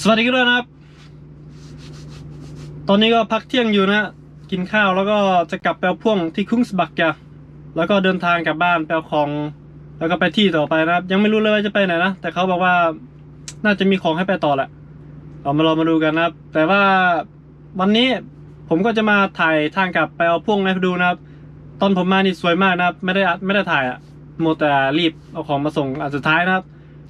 สวัสดีกันด้วยนะครับ ตอนนี้ก็พักเที่ยงอยู่นะ กินข้าวแล้วก็จะกลับแปลพ่วงที่คุ้งสบักยาแล้วก็เดินทางกลับบ้านแปลของ แล้วก็ไปที่ต่อไปนะครับ ยังไม่รู้เลยว่าจะไปไหนนะ แต่เขาบอกว่าน่าจะมีของให้ไปต่อแหละ เรามารอมาดูกันนะครับ แต่ว่าวันนี้ผมก็จะมาถ่ายทางกลับไปเอาพ่วงให้ดูนะครับ ตอนผมมานี่สวยมากนะครับ ไม่ได้อัดไม่ได้ถ่ายอะโมแต่รีบเอาของมาส่งอันสุดท้ายนะครับ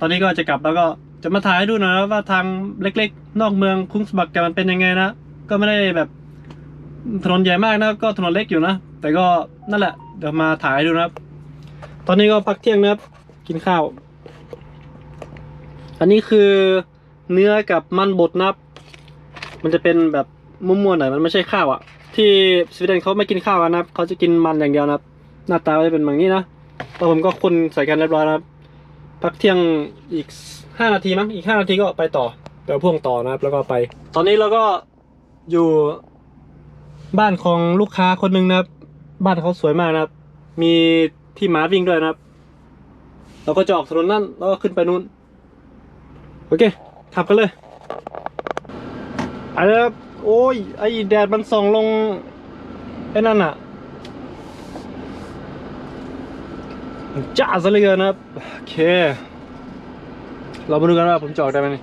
ตอนนี้ก็จะกลับแล้วก็ จะมาถ่ายให้ดูหน่อยนะว่าทางเล็กๆ นอกเมืองคุ้งสบักแกมันเป็นยังไงนะก็ไม่ได้แบบถนนใหญ่มากนะก็ถนนเล็กอยู่นะแต่ก็นั่นแหละเดี๋ยวมาถ่ายให้ดูนะครับ ตอนนี้ก็พักเที่ยงนะครับ กินข้าว อันนี้คือเนื้อกับมันบดนะครับ มันจะเป็นแบบมุมมวนหน่อยมันไม่ใช่ข้าวอะ่ะ ที่สวีเดนเขาไม่กินข้าวกันนะครับเขาจะกินมันอย่างเดียวนะครับ หน้าตาก็จะเป็นแบบนี้นะแล้วผมก็คนใส่กันเรียบร้อยนะครับ พักเที่ยงอีก ห้านาทีมั้งอีกห้านาทีก็ไปต่อไปเอาพ่วงต่อนะครับ แล้วก็ไป ตอนนี้เราก็อยู่บ้านของลูกค้าคนหนึ่งนะครับ บ้านเขาสวยมากนะครับ มีที่ม้าวิ่งด้วยนะครับ เราก็จะออกถนนนั่นแล้วก็ขึ้นไปนู้น โอเคขับกันเลยไปเลยครับโอ้ย ไอ้แดดมันส่องลงไอ้นั่นอะจ้าซะเลยนะครับ โอเค เรามาดูกันว่าผมจะออกได้ไหมนี่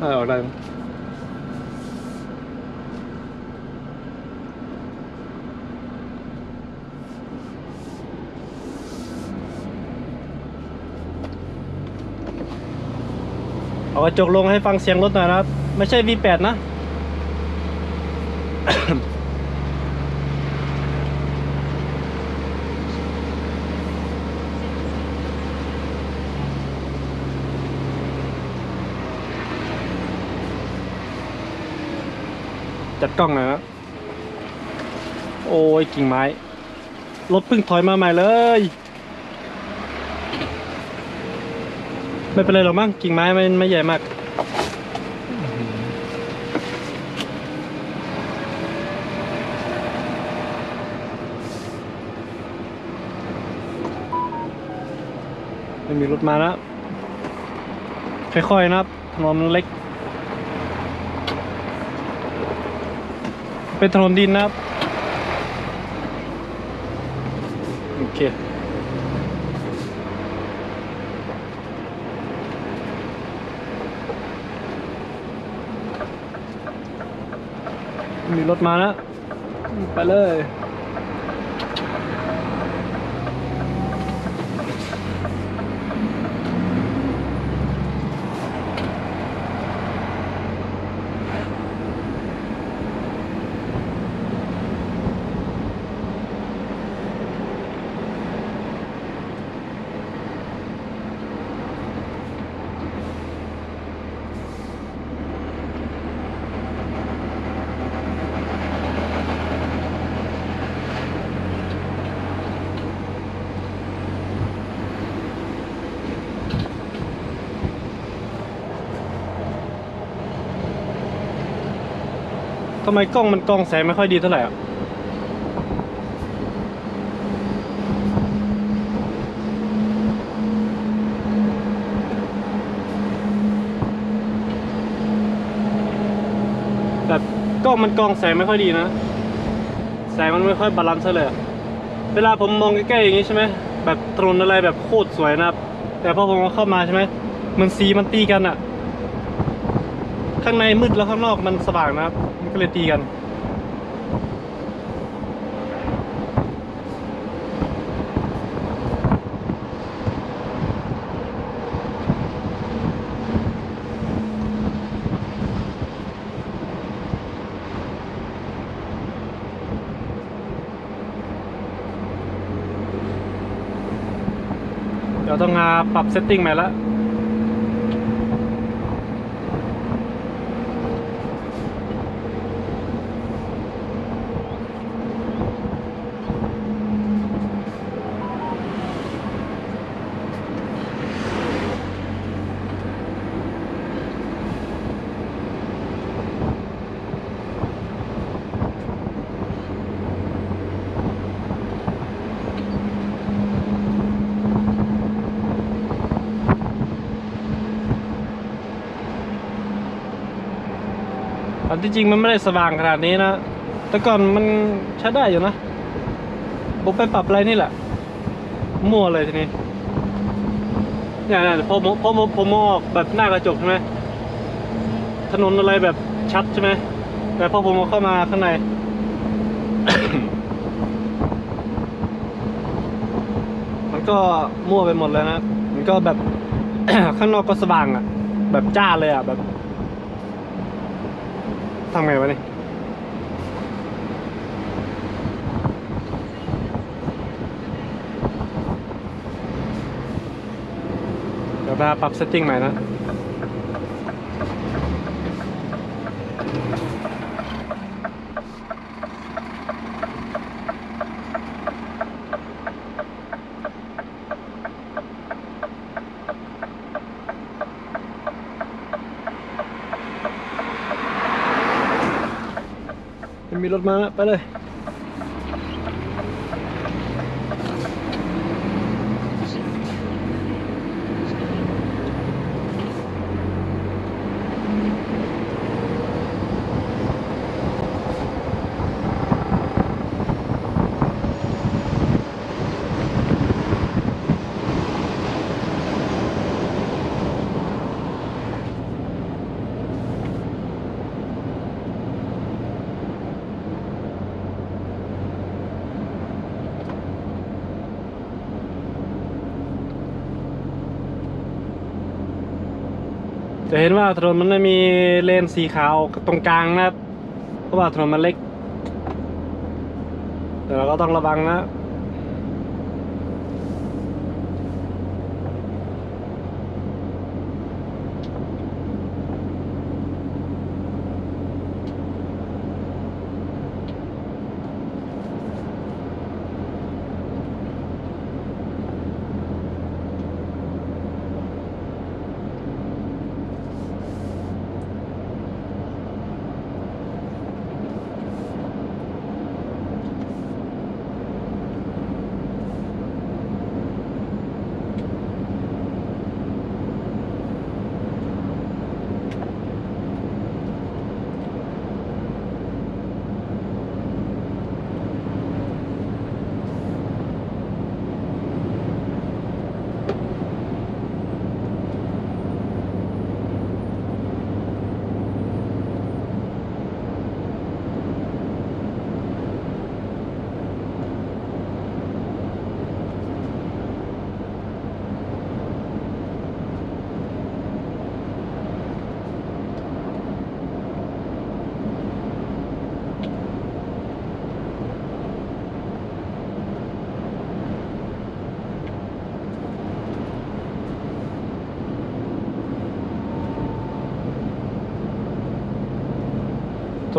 น่าจะออกได้มั้งเอากระจกลงให้ฟังเสียงรถหน่อยนะครับ ไม่ใช่ V8 นะ จัดกล้องหน่อยนะโอ้ยกิ่งไม้ รถเพิ่งถอยมาใหม่เลย ไม่เป็นไรหรอกมั้งกิ่งไม้มันไม่ใหญ่มากไม่มีรถมาแล้วค่อยๆนะครับถนนมันเล็ก เป็นถนนดินนะครับ โอเคมีรถมาแล้ว ไปเลยำไมกล้องมันกล้องแสงไม่ค่อยดีเท่าไหร่อะแบบกล้องมันกล้องแสงไม่ค่อยดีนะ แสงมันไม่ค่อยบาลานซ์เท่าไหร่อะเวลาผมมองใกล้ๆอย่างนี้ใช่ไหมแบบถนนอะไรแบบโคตรสวยนะครับ แต่พอผมเอาเข้ามาใช่ไหมมันสีมันตีกันอะ ข้างในมืดแล้วข้างนอกมันสว่างนะครับ มันก็เลยตีกันเดี๋ยวต้องมาปรับเซตติ้งใหม่ละ ที่จริงมันไม่ได้สว่างขนาดนี้นะ แต่ก่อนมันใช้ได้อยู่นะผมไปปรับอะไรนี่แหละ มั่วเลยทีนี้เนี่ยเนี่ยพอพอผมออกแบบหน้ากระจกใช่ไหมถนนอะไรแบบชัดใช่ไหมแต่พอผมเข้ามาข้างใน มันก็มั่วไปหมดเลยนะ มันก็แบบ ข้างนอกก็สว่างอะ แบบจ้าเลยอะแบบ ทำไงวะเนี่ยเดี๋ยวไปปรับเซตติ้งใหม่นะ มีรถม เห็นว่าถนนมันไม่มีเลนสีขาวตรงกลางนะครับ เพราะว่าถนนมันเล็กแต่เราก็ต้องระวังนะ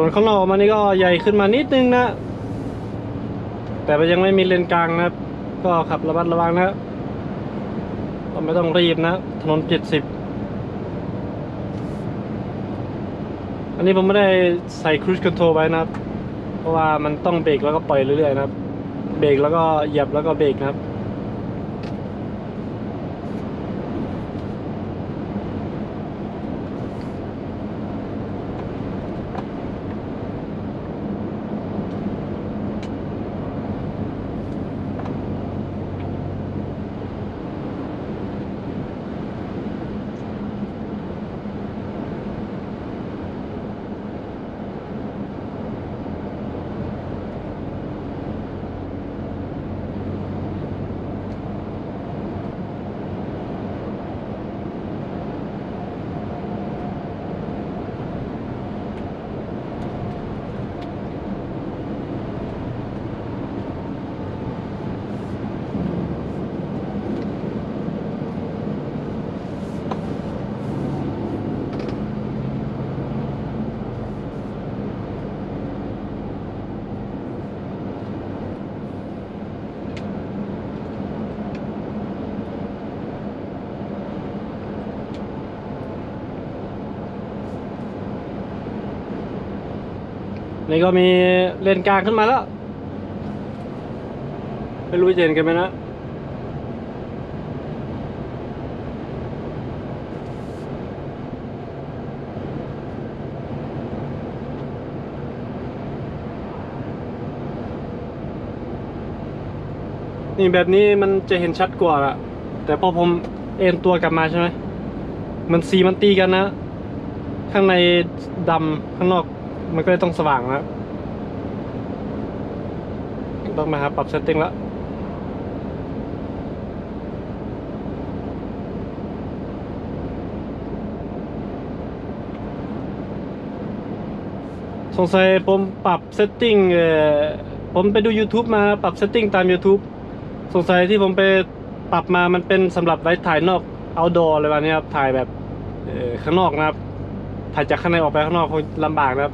ถนนข้างนอกอมานี่ก็ใหญ่ขึ้นมานิดนึงนะ แต่ยังไม่มีเลนกลางนะก็ขับระมัดระวังนะก็ไม่ต้องรีบนะ ถนนเจ็ดสิบอันนี้ผมไม่ได้ใส่ cruise control ไว้นะครับ เพราะว่ามันต้องเบรกแล้วก็ปล่อยเรื่อยๆนะครับ เบรกแล้วก็เหยียบแล้วก็เบรกนะครับ นี่ก็มีเลนกลางขึ้นมาแล้ว ไม่รู้เจนกันไหมนะนี่แบบนี้มันจะเห็นชัดกว่าอะแต่พอผมเอ็นตัวกลับมาใช่ไหมมันสีมันตีกันนะ ข้างในดำข้างนอก มันก็เลยต้องสว่างนะต้องมาหาปรับเซตติ้งแล้วสงสัยผมปรับเซตติ้งเออผมไปดู YouTube มาปรับเซตติ้งตาม YouTube สงสัยที่ผมไปปรับมามันเป็นสำหรับไว้ถ่ายนอก outdoor อะไรแบบนี้ครับ ถ่ายแบบข้างนอกนะครับ ถ่ายจากข้างในออกไปข้างนอกคงลำบากนะครับ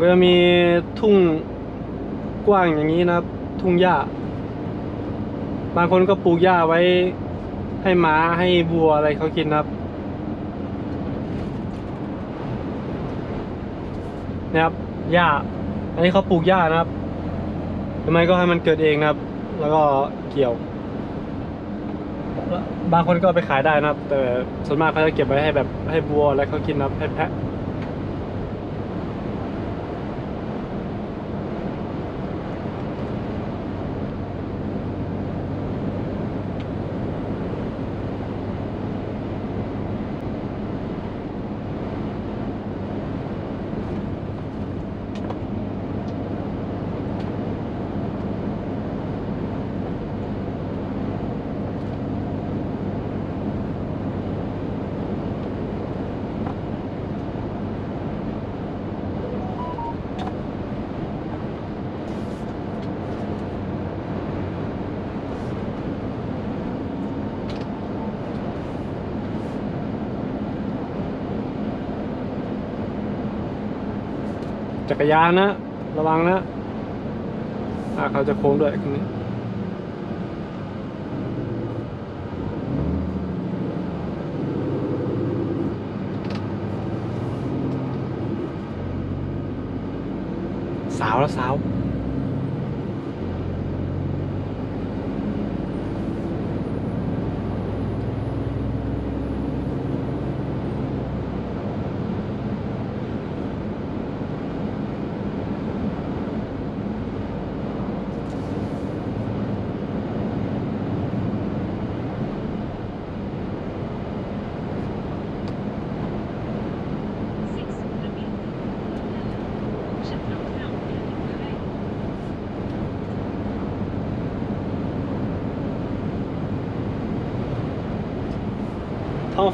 ก็จะมีทุ่งกว้างอย่างนี้นะครับ ทุ่งหญ้า บางคนก็ปลูกหญ้าไว้ให้ม้าให้วัวอะไรเขากินนะครับนะครับหญ้า อันนี้เขาปลูกหญ้านะครับทำไมก็ให้มันเกิดเองนะครับ แล้วก็เกี่ยว บางคนก็ไปขายได้นะครับ แต่ส่วนมากเขาจะเก็บไว้ให้แบบให้วัวอะไรเขากินนะครับให้แพะ กรยานนะ ระวังนะอ่าเขาจะโค้งด้วยคันนี้สาวแล้วสาว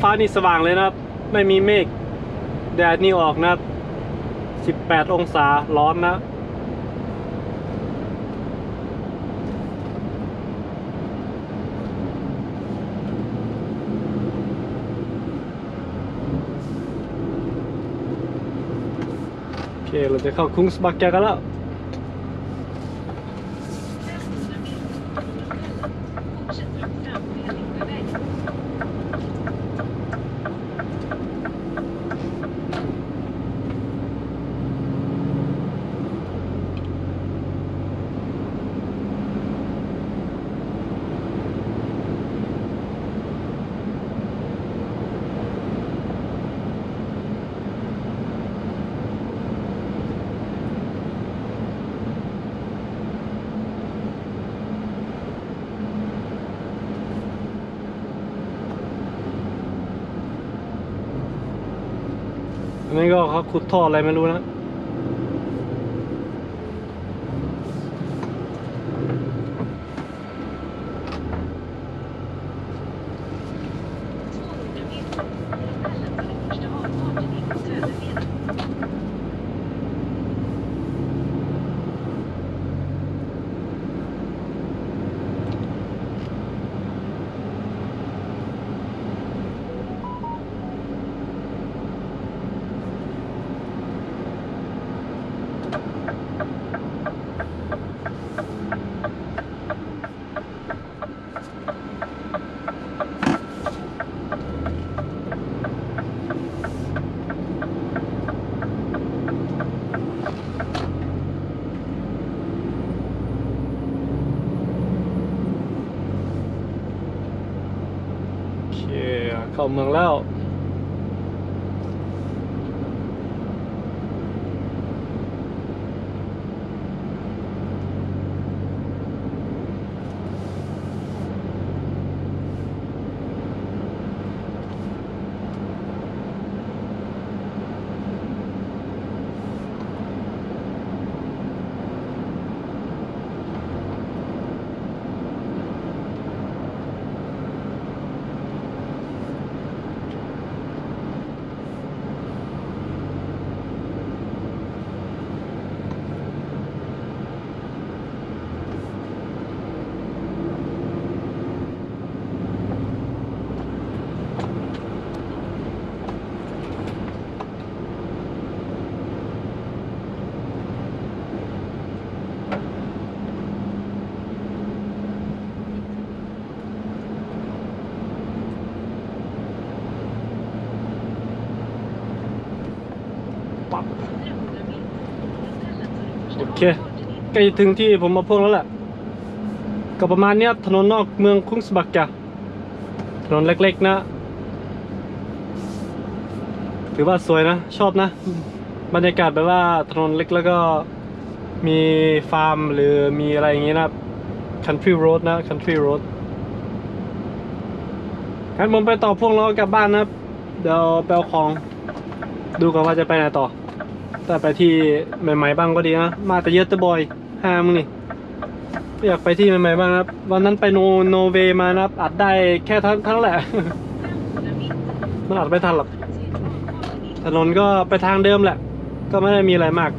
ฟ้านี่สว่างเลยนะครับ ไม่มีเมฆแดดนี่ออกนะครับ 18 องศาร้อนนะโอเคเราจะเข้าคุ้งสบักแกกันแล้ว นนี้ก็เขาขุดท่ออะไรไม่รู้นะ โอเค เข้าเมืองแล้ว เคใกล้ถึงที่ผมมาพ่วงแล้วแหละก็ประมาณเนี้ยถนนนอกเมืองคุงสบักกะถนนเล็ก ๆ นะ ถือว่าสวยนะ ชอบนะ บรรยากาศแบบว่าถนนเล็กแล้วก็มีฟาร์มหรือมีอะไรอย่างงี้นะ country road นะ country road งั้นผมไปต่อพ่วงแล้วกลับบ้านนะเดี๋ยวไปเอาของ ดูกันว่าจะไปไหนต่อ แต่ไปที่ใหม่ๆบ้างก็ดีนะ มาแต่เยอะแต่บ่อยห้ามึงนี่อยากไปที่ใหม่ๆบ้างนะครับ วันนั้นไปโนโนเวมานะครับ อัดได้แค่เทั้งทั้งแหละมันอัดไม่ทันหรอกถนนก็ไปทางเดิมแหละ ก็ไม่ได้มีอะไรมาก